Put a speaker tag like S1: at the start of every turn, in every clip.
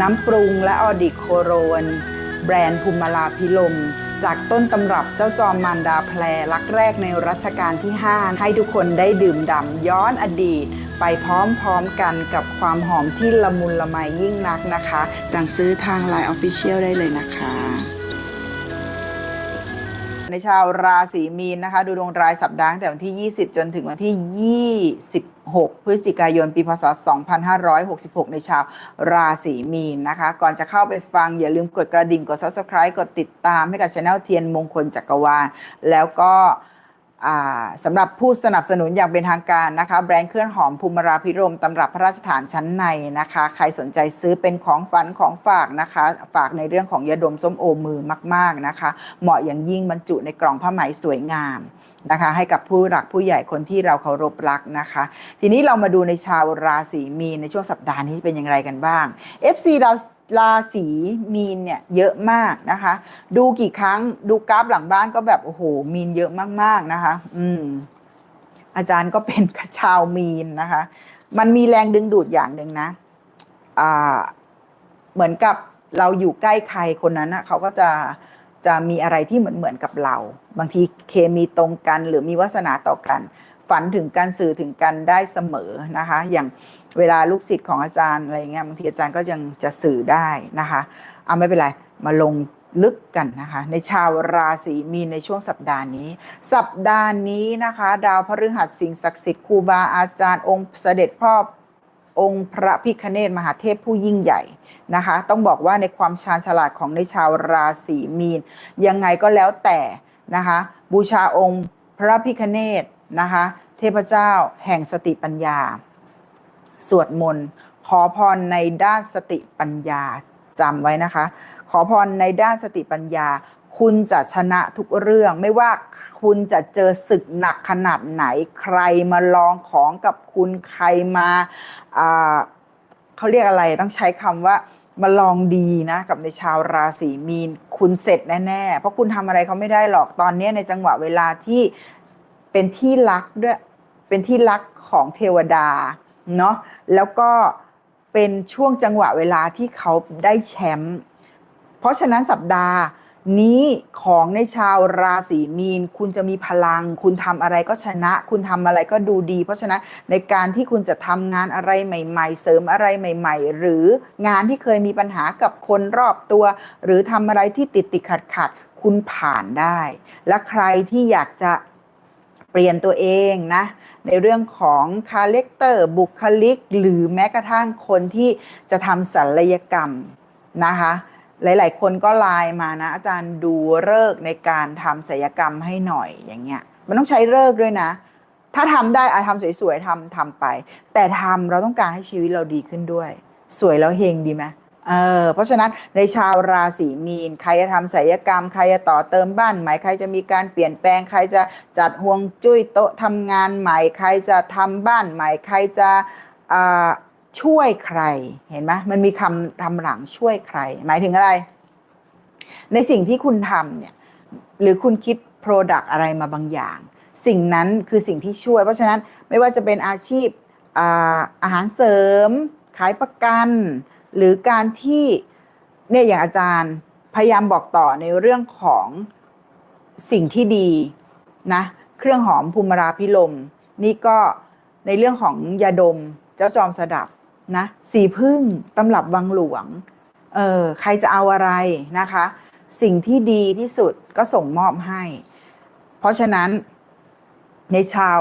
S1: น้ำปรุงและออดิโคโรน แบรนด์ภูมิลาพิลม จากต้นตำรับเจ้าจอมมารดาแพรรักแรกในรัชกาลที่ 5 ให้ทุกคนได้ดื่มด่ำย้อนอดีต ไปพร้อมๆกันกับความหอมที่ละมุนละไมยิ่งนักนะคะ สั่งซื้อทาง Line Official ได้เลยนะคะในชาวราศีมีนนะคะ ดูดวงรายสัปดาห์ตั้งแต่วันที่ 20 จนถึงวันที่ 6 พฤศจิกายน ปีพศ 2566 ในชาวราศีมีนนะคะ ก่อนจะเข้าไปฟังอย่าลืมกดกระดิ่ง กด Subscribe กดติดตามให้กับช anel เทียนมงคลจักรวาล แล้วก็สำหรับผู้สนับสนุนอย่างเป็นทางการนะคะ แบรนด์เครื่องหอมภูมิราพิรมตำรับพระราชฐานชั้นในนะคะ ใครสนใจซื้อเป็นของฝันของฝากนะคะ ฝากในเรื่องของยาดมส้มโอมือมาก ๆนะคะ เหมาะอย่างยิ่งบรรจุในกล่องผ้าไหมสวยงาม นะคะ ให้กับผู้หลักผู้ใหญ่คนที่เราเคารพรักนะคะ ทีนี้เรามาดูในชาวราศีมีนในช่วงสัปดาห์นี้เป็นอย่างไรกันบ้าง FC เราราศีมีนเนี่ยเยอะมากนะคะ ดูกี่ครั้งดูกราฟหลังบ้านก็แบบโอ้โหมีนเยอะมากๆนะคะ อืมอาจารย์ก็เป็นชาวมีนนะคะ มันมีแรงดึงดูดอย่างหนึ่งนะอ่าเหมือนกับเราอยู่ใกล้ใครคนนั้นนะเขาก็จะ จะมีอะไรที่เหมือนเหมือนกับเรา บางทีเคมีตรงกันหรือมีวาสนาต่อกัน ฝันถึงกันสื่อถึงกันได้เสมอนะคะ อย่างเวลาลูกศิษย์ของอาจารย์อะไรเงี้ยบางทีอาจารย์ก็ยังจะสื่อได้นะคะเอาไม่เป็นไรมาลงลึกกันนะคะ ในชาวราศีมีนในช่วงสัปดาห์นี้ สัปดาห์นี้นะคะ ดาวพฤหัสสิ่งศักดิ์สิทธิ์ครูบาอาจารย์องค์เสด็จพ่อ องค์พระพิคเนศมหาเทพผู้ยิ่งใหญ่นะคะ ต้องบอกว่าในความชาญฉลาดของในชาวราศีมีน ยังไงก็แล้วแต่นะคะ บูชาองค์พระพิคเนศนะคะ เทพเจ้าแห่งสติปัญญา สวดมนต์ขอพรในด้านสติปัญญาจำไว้นะคะ ขอพรในด้านสติปัญญา คุณจะชนะทุกเรื่องไม่ว่าคุณจะเจอศึกหนักขนาดไหน ใครมาลองของกับคุณใครมาเขาเรียกอะไรต้องใช้คำว่ามาลองดีนะกับในชาวราศีมีน คุณเสร็จแน่ๆ เพราะคุณทำอะไรเขาไม่ได้หรอกตอนนี้ในจังหวะเวลาที่เป็นที่รักด้วยเป็นที่รักของเทวดาเนาะแล้วก็เป็นช่วงจังหวะเวลาที่เขาได้แชมป์เพราะฉะนั้นสัปดาห์ นี้ของในชาวราศีมีน คุณจะมีพลัง คุณทำอะไรก็ชนะ คุณทำอะไรก็ดูดี เพราะฉะนั้นในการที่คุณจะทำงานอะไรใหม่ ๆ เสริมอะไรใหม่ ๆ หรืองานที่เคยมีปัญหากับคนรอบตัว หรือทำอะไรที่ติดติดขัดขัดคุณผ่านได้ และใครที่อยากจะเปลี่ยนตัวเองนะในเรื่องของคาแรคเตอร์บุคลิก หรือแม้กระทั่งคนที่จะทำศัลยกรรมนะคะ หลาย ๆ คนก็ไลน์มานะ อาจารย์ดูเลิกในการทำศัลยกรรมให้หน่อยอย่างเงี้ย มันต้องใช้เลิกด้วยนะ ถ้าทำได้อาทำสวยๆทำทำไป แต่ทำเราต้องการให้ชีวิตเราดีขึ้นด้วย สวยแล้วเฮงดีไหมเออเพราะฉะนั้นในชาวราศีมีน ใครจะทำศัลยกรรม ใครจะต่อเติมบ้านใหม่ใครจะมีการเปลี่ยนแปลง ใครจะจัดห่วงจุ้ยโต๊ะทำงานใหม่ ใครจะทำบ้านใหม่ ใครจะอ่า ช่วยใครเห็นไหมมันมีคำทำหลังช่วยใคร หมายถึงอะไร ในสิ่งที่คุณทำเนี่ยหรือคุณคิด Product อะไรมาบางอย่าง สิ่งนั้นคือสิ่งที่ช่วย เพราะฉะนั้นไม่ว่าจะเป็นอาชีพอาอาหารเสริม ขายประกัน หรือการที่เนี่ยอย่างอาจารย์พยายามบอกต่อในเรื่องของสิ่งที่ดีนะเครื่องหอมภูมิราพิลมนี่ก็ในเรื่องของยาดมเจ้าจอมสดับ นะสีพึ่งตำรับวังหลวงเออใครจะเอาอะไรนะคะ สิ่งที่ดีที่สุดก็ส่งมอบให้ เพราะฉะนั้นในชาว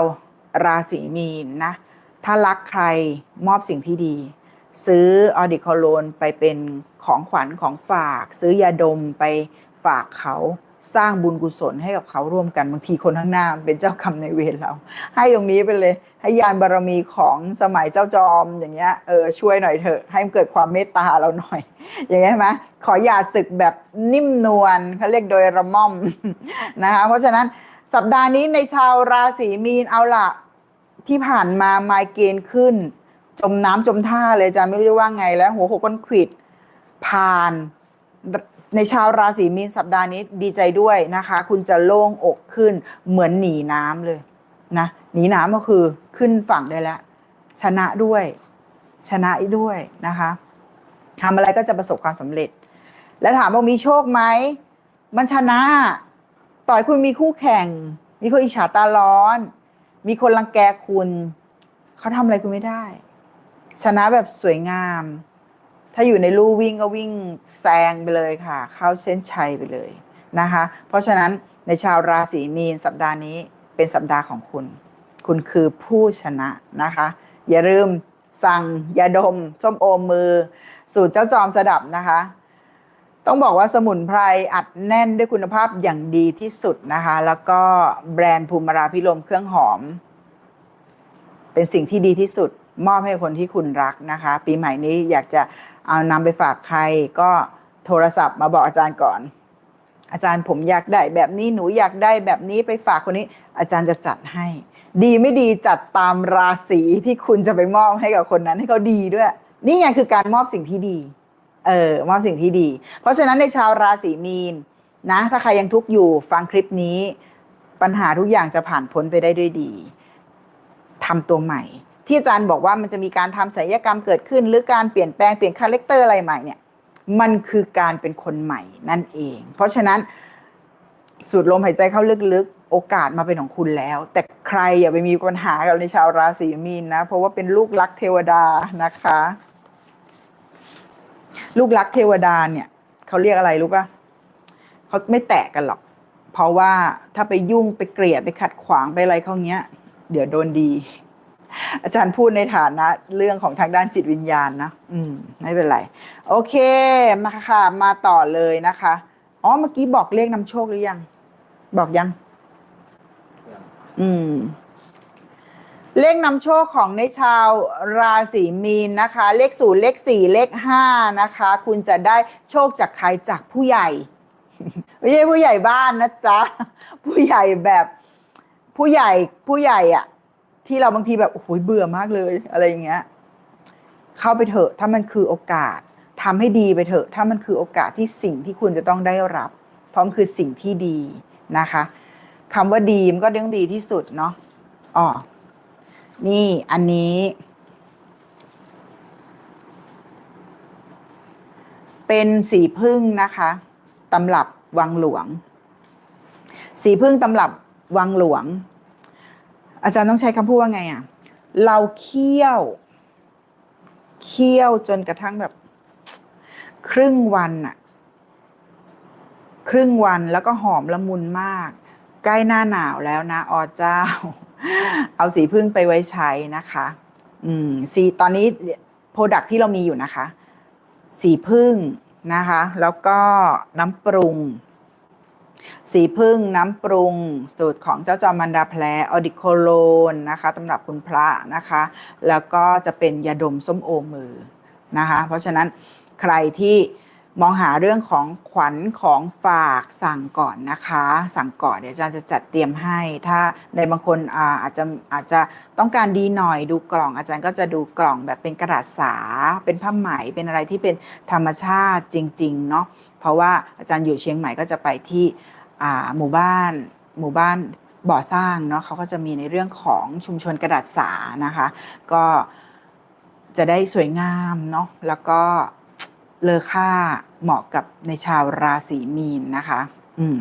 S1: ราศีมีนนะถ้ารักใครมอบสิ่งที่ดี ซื้อออดิคอโลนไปเป็นของขวัญของฝาก ซื้อยาดมไปฝากเขา สร้างบุญกุศลให้กับเขาร่วมกันบางทีคนข้างหน้าเป็นเจ้ากรรมในเวรเรา ให้ตรงนี้ไปเลยให้ยานบารมีของสมัยเจ้าจอมอย่างเงี้ยเออช่วยหน่อยเถอะให้มันเกิดความเมตตาเราหน่อย อย่างเงี้ยใช่ไหมขออย่าศึกแบบนิ่มนวลเขาเรียกโดยระม่อมนะคะเพราะฉะนั้นสัปดาห์นี้ในชาวราศีมีนเอาละที่ผ่านมาไมเกรนขึ้น จมน้ำจมท่าเลยจาไม่รู้จะว่าไงแล้ว หัวหกก้นขิดผ่าน ในชาวราศีมีนสัปดาห์นี้ดีใจด้วยนะคะ คุณจะโล่งอกขึ้นเหมือนหนีน้ำเลยนะหนีน้ำก็คือขึ้นฝั่งได้แล้ว ชนะด้วย ชนะด้วยนะคะทำอะไรก็จะประสบความสำเร็จ แล้วถามว่ามีโชคไหมมันชนะ ต่อยคุณมีคู่แข่ง มีคนอิจฉาตาร้อน มีคนรังแกคุณ เขาทำอะไรคุณไม่ได้ ชนะแบบสวยงาม ถ้าอยู่ในลู่วิ่งก็วิ่งแซงไปเลยค่ะ เข้าเส้นชัยไปเลยนะคะ เพราะฉะนั้นในชาวราศีมีนสัปดาห์นี้เป็นสัปดาห์ของคุณ คุณคือผู้ชนะนะคะ อย่าลืมสั่งยาดมส้มโอมมือ สูตรเจ้าจอมสดับนะคะ ต้องบอกว่าสมุนไพรอัดแน่นด้วยคุณภาพอย่างดีที่สุดนะคะ แล้วก็แบรนด์ภูมิราพิลมเครื่องหอม เป็นสิ่งที่ดีที่สุด มอบให้คนที่คุณรักนะคะ ปีใหม่นี้อยากจะ เอานำไปฝากใครก็โทรศัพท์มาบอกอาจารย์ก่อน อาจารย์ผมอยากได้แบบนี้หนูอยากได้แบบนี้ไปฝากคนนี้ อาจารย์จะจัดให้ ดีไม่ดีจัดตามราศีที่คุณจะไปมอบให้กับคนนั้นให้เขาดีด้วย นี่ไงคือการมอบสิ่งที่ดี เออมอบสิ่งที่ดี เพราะฉะนั้นในชาวราศีมีนนะ ถ้าใครยังทุกข์อยู่ฟังคลิปนี้ ปัญหาทุกอย่างจะผ่านพ้นไปได้ด้วยดีทำตัวใหม่ ที่อาจารย์บอกว่ามันจะมีการทำศัลยกรรมเกิดขึ้น หรือการเปลี่ยนแปลงเปลี่ยนคาแรคเตอร์อะไรใหม่เนี่ยมันคือการเป็นคนใหม่นั่นเอง เพราะฉะนั้นสูดลมหายใจเข้าลึกๆ โอกาสมาเป็นของคุณแล้ว แต่ใครอย่าไปมีปัญหากับในชาวราศีมีนนะ เพราะว่าเป็นลูกรักเทวดานะคะ ลูกรักเทวดาเนี่ยเขาเรียกอะไรรู้ปะเขาไม่แตะกันหรอก เพราะว่าถ้าไปยุ่งไปเกลียดไปขัดขวางไปอะไรเขาเงี้ย เดี๋ยวโดนดี อาจารย์พูดในฐานะเรื่องของทางด้านจิตวิญญาณนะ อืม ไม่เป็นไร โอเค มาค่ะ มาต่อเลยนะคะ อ๋อ เมื่อกี้บอกเลขนำโชคหรือยัง บอกยัง อืม เลขนำโชคของในชาวราศีมีนนะคะ เลขศูนย์เลขสี่เลขห้านะคะ คุณจะได้โชคจากใครจากผู้ใหญ่ ไม่ใช่ผู้ใหญ่บ้านนะจ๊ะ ผู้ใหญ่แบบผู้ใหญ่ผู้ใหญ่อะ ที่เราบางทีแบบโอ้โหเบื่อมากเลยอะไรอย่างเงี้ย เข้าไปเถอะถ้ามันคือโอกาสทำให้ดีไปเถอะ ถ้ามันคือโอกาสที่สิ่งที่คุณจะต้องได้รับ พราะมันคือสิ่งที่ดีนะคะคำว่าดีมันก็เรื่องดีที่สุดเนาะอ๋อนี่อันนี้ เป็นสีพึ่งนะคะตำรับวังหลวง สีพึ่งตำรับวังหลวง อาจารย์ต้องใช้คำพูดว่าไงอะ เราเคี่ยว เคี่ยวจนกระทั่งแบบ ครึ่งวันอะครึ่งวันแล้วก็หอมละมุนมาก ใกล้หน้าหนาวแล้วนะอเจ้า เอาสีพึ่งไปไว้ใช้นะคะ อืม สีตอนนี้โปรดักที่เรามีอยู่นะคะ สีพึ่งนะคะ แล้วก็น้ำปรุง สีพึ่งน้ำปรุง สูตรของเจ้าจอมมันดาแพลออดิโคโลนนะคะตำรับคุณพระนะคะ แล้วก็จะเป็นยาดมส้มโอมือนะคะ เพราะฉะนั้นใครที่มองหาเรื่องของขวัญของฝากสั่งก่อนนะคะ สั่งก่อนเดี๋ยวอาจารย์จะจัดเตรียมให้ ถ้าในบางคนอาอาจจะอาจจะต้องการดีหน่อยดูกล่อง อาจารย์ก็จะดูกล่องแบบเป็นกระดาษสา เป็นผ้าไหมเป็นอะไรที่เป็นธรรมชาติจริง ๆ เนาะ เพราะว่าอาจารย์อยู่เชียงใหม่ก็จะไปที่หมู่บ้านหมู่บ้านบ่อสร้างเนาะเขาก็จะมีในเรื่องของชุมชนกระดาษสานะคะ ก็จะได้สวยงามเนาะแล้วก็เลอค่าเหมาะกับในชาวราศีมีนนะคะ อืม